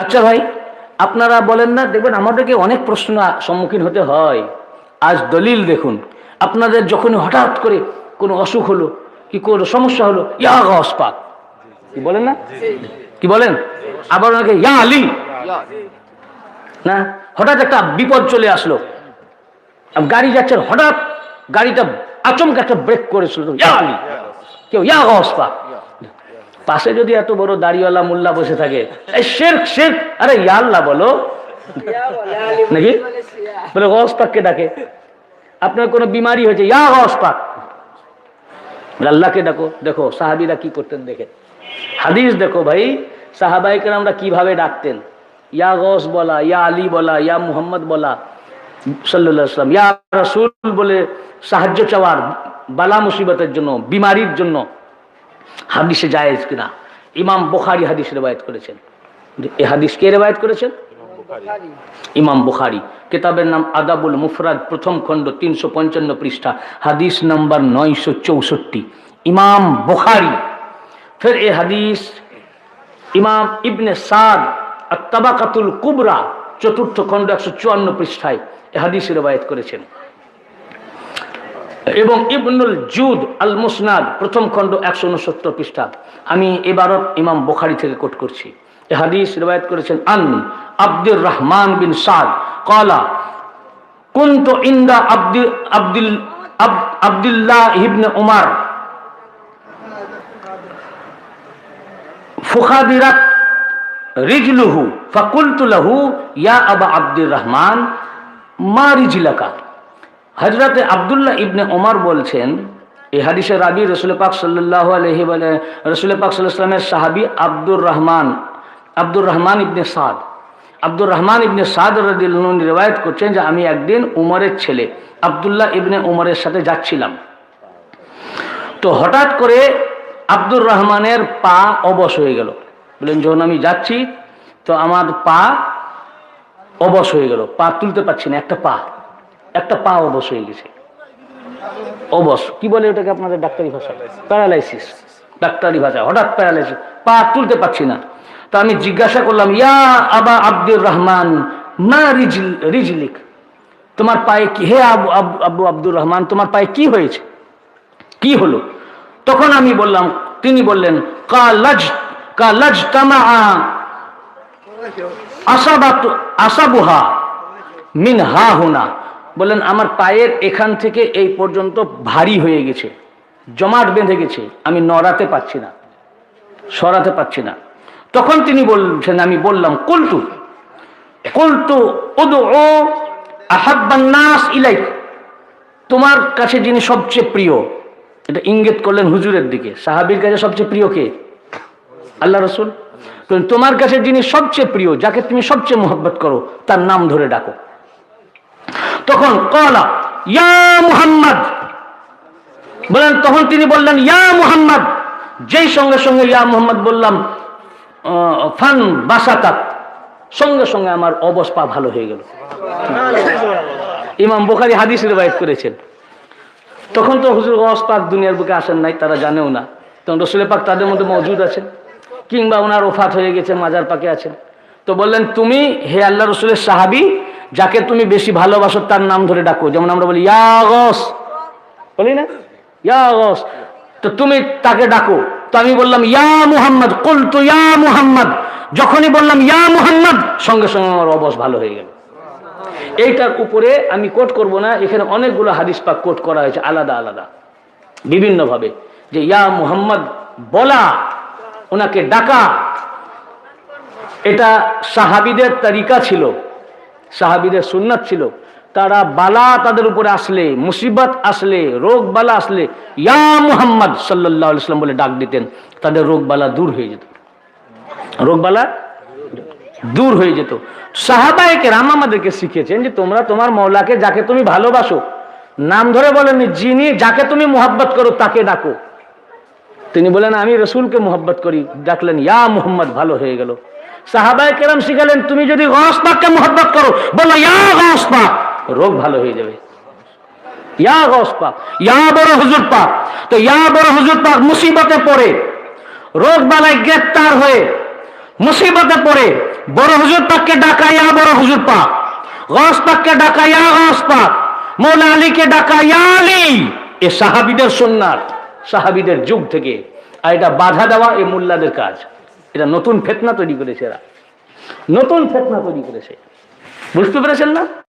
আচ্ছা ভাই আপনারা বলেন না দেখবেন আমাদেরকে অনেক প্রশ্ন সম্মুখীন হতে হয়। আজ দলিল দেখুন আপনাদের যখন হঠাৎ করে কোনো অসুখ হলো কি কোনো সমস্যা হলো ইয়া গস পাক কি বলেন না? কি বলেন? আবার ওনাকে ইয়া আলী। না হঠাৎ একটা বিপদ চলে আসলো। গাড়ি যাচ্ছে হঠাৎ গাড়িটা আচমকা একটা ব্রেক করেছিল ইয়া আলী। কেউ ইয়া গস পাক পাশে যদি এত বড় দাড়িওয়ালা মোল্লা বসে থাকে শের আরে ইয়াল্লা বলো। নাকি? বলে গস পাককে ডাকে। আপনার কোনো বিমারি হয়েছে, ইয়া গস পাক। আল্লাহকে ডাকো, দেখো সাহাবিরা কি করতেন দেখে। হাদিস দেখো ভাই সাহাবাইকে আমরা কীভাবে ডাকতেন? ইয়া গস বলা, ইয়া আলী বলা, ইয়া মুহাম্মদ বলা সাল্লাম ইয়া রসুল বলে সাহায্য চাওয়ার, বালা মুসিবতের জন্য, বিমারির জন্য। হাদিসে জায়েজ কিনা? ইমাম বুখারি হাদিস রেবায়ত করেছেন। এ হাদিস কে রেবায়ত করেছেন? ইমাম বুখারি। কিতাবের নাম আদাবুল মুফরাদ, প্রথম খণ্ড, তিনশো পঞ্চান্ন পৃষ্ঠা, হাদিস নাম্বার নয়শো চৌষট্টি। ইমাম বুখারি। ফের এ হাদিস ইমাম ইবনে সাদ তাবাকাতুল কুবরা, চতুর্থ খণ্ড, একশো চুয়ান্ন পৃষ্ঠায় এ হাদিস রেবায়ত করেছেন। এবং ইবনুল জুদ আল মুসনাদ প্রথম খণ্ড একশো উনসত্তর পৃষ্ঠা। আমি এবারত ইমাম বোখারি থেকে কোট করছি। এ হাদিস রিবায়ত করেছেন, আন আব্দুর রহমান বিন সাদ কলা কুন্ত ইন্দা আব্দুল আব্দুল আব্দুল্লাহ ইবনে উমার। ফুখাদিরাত রিজলুহু, ফাকুলতু লাহু, ইয়া আবা আব্দুর রহমান মা রিজলাকা হজরতে আবদুল্লাহ ইবনে ওমর বলছেন, এই হাদিসের রাবি রসুল পাক সাল্লাহ আলহি রসুল পাক সাল্লামের সাহাবি আব্দুর রহমান আব্দুর রহমান ইবনে সাদ। আব্দুর রহমান ইবনে সাদ রদিল্লাহ রেওয়ায়ত করছেন যে, আমি একদিন উমরের ছেলে আবদুল্লাহ ইবনে উমরের সাথে যাচ্ছিলাম। তো হঠাৎ করে আব্দুর রহমানের পা অবশ হয়ে গেল। বললেন, যখন আমি যাচ্ছি, তো আমার পা অবশ হয়ে গেল, পা তুলতে পারছি না, একটা পা। একটা পা অবশ হয়ে গেছে। অবশ। কি বলে ওটাকে আপনাদের ডাক্তারি ভাষা? প্যারালাইসিস ডাক্তারি ভাষা। হঠাৎ প্যারালাইসিস পা তুলতে পারছি না। তো আমি জিজ্ঞাসা করলাম, ইয়া আবা আব্দুর রহমান না রিজল, রিজলিক? তোমার পায়ে কি হে আবু আবু আব্দুর রহমান, তোমার পায়ে কি হয়েছে? কি হলো? তখন আমি বললাম, তিনি বললেন, কা লজ কা লজ তামা আসাবাত, আসাবুহা মিন হা হুনা। বললেন, আমার পায়ের এখান থেকে এই পর্যন্ত ভারী হয়ে গেছে। জমাট বেঁধে গেছে। আমি নড়াতে পারছি না, সরাতে পারছি না। তখন তিনি বলছেন, আমি বললাম, কুলতু কুলতু উদু ও ইলাইক। তোমার কাছে যিনি সবচেয়ে প্রিয়, এটা ইঙ্গিত করলেন হুজুরের দিকে। সাহাবির কাছে সবচেয়ে প্রিয় কে? আল্লাহ রসুল। তোমার কাছে যিনি সবচেয়ে প্রিয়, যাকে তুমি সবচেয়ে মোহব্বত করো, তার নাম ধরে ডাকো। তখন কলা, ইয়া মুহাম্মদ। বলেন, তখন তিনি বললেন, ইয়া মুহাম্মদ। যেই সঙ্গে সঙ্গে, ইয়া মুহাম্মদ বললাম ফান বাসাতাত সঙ্গে সঙ্গে আমার অবস্থা ভালো হয়ে গেল। ইমাম বোখারি হাদিস রিবায়ত করেছেন। তখন তো হুজুর গস দুনিয়ার বুকে আসেন নাই, তারা জানেও না। তখন রসুল পাক তাদের মধ্যে মজুদ আছেন, কিংবা ওনার ওফাত হয়ে গেছে, মাজার পাকে আছেন। তো বললেন, তুমি হে আল্লাহ রসুলের সাহাবি যাকে তুমি বেশি ভালোবাসো, তার নাম ধরে ডাকো। যেমন আমরা বলি, ইয়া গস। বলি না? ইয়া গস। তো তুমি তাকে ডাকো। তো আমি বললাম, ইয়া মুহাম্মদ। কুল তো ইয়া মুহাম্মদ। যখনই বললাম, ইয়া মুহাম্মদ, সঙ্গে সঙ্গে আমার অবস ভালো হয়ে গেল। এইটার উপরে আমি কোট করব না, এখানে অনেকগুলো হাদিস পাক কোট করা হয়েছে, আলাদা আলাদা। বিভিন্নভাবে যে, ইয়া মুহাম্মদ বলা, ওনাকে ডাকা। এটা সাহাবিদের তারিকা ছিল। সাহাবিদের সুন্নাত ছিল, তারা বালা তাদের উপরে আসলে, মুসিবত আসলে, রোগ বালা আসলে, ইয়া মুহাম্মদ সাল্লাহ ইসলাম বলে ডাক দিতেন, তাদের রোগ বালা দূর হয়ে যেত। রোগ বালা দূর হয়ে যেত। সাহাবায়কে রাম আমাদেরকে শিখিয়েছেন যে তোমরা তোমার মৌলাকে যাকে তুমি ভালোবাসো, নাম ধরে বলেননি, যিনি যাকে তুমি মোহাব্বত করো তাকে ডাকো। তিনি বলেন, আমি রসুলকে মোহাব্বত করি, ডাকলেন, ইয়া মুহাম্মদ, ভালো হয়ে গেল। সাহাবায় কেরাম শিখালেন, তুমি যদি গসপাককে মহব্বত করো, বলো, ইয়া গসপাক রোগ ভালো হয়ে যাবে। ইয়া গসপাক ইয়া বড় হুজুর পাক। তো ইয়া বড় হুজুর পাক মুসিবতে পড়ে। রোগ বালায় গ্রেপ্তার হয়ে মুসিবতে পড়ে। বড় হুজুর পাককে ডাকা, ইয়া বড় হুজুর পাক। গস ডাকা, ইয়া গস মৌলা আলীকে ডাকা, ইয়া আলী। এ সাহাবিদের সোননাথ সাহাবিদের যুগ থেকে। আর এটা বাধা দেওয়া এ মোল্লাদের কাজ। এটা নতুন ফেতনা তৈরি করেছে এরা। নতুন ফেতনা তৈরি করেছে। বুঝতে পেরেছেন না?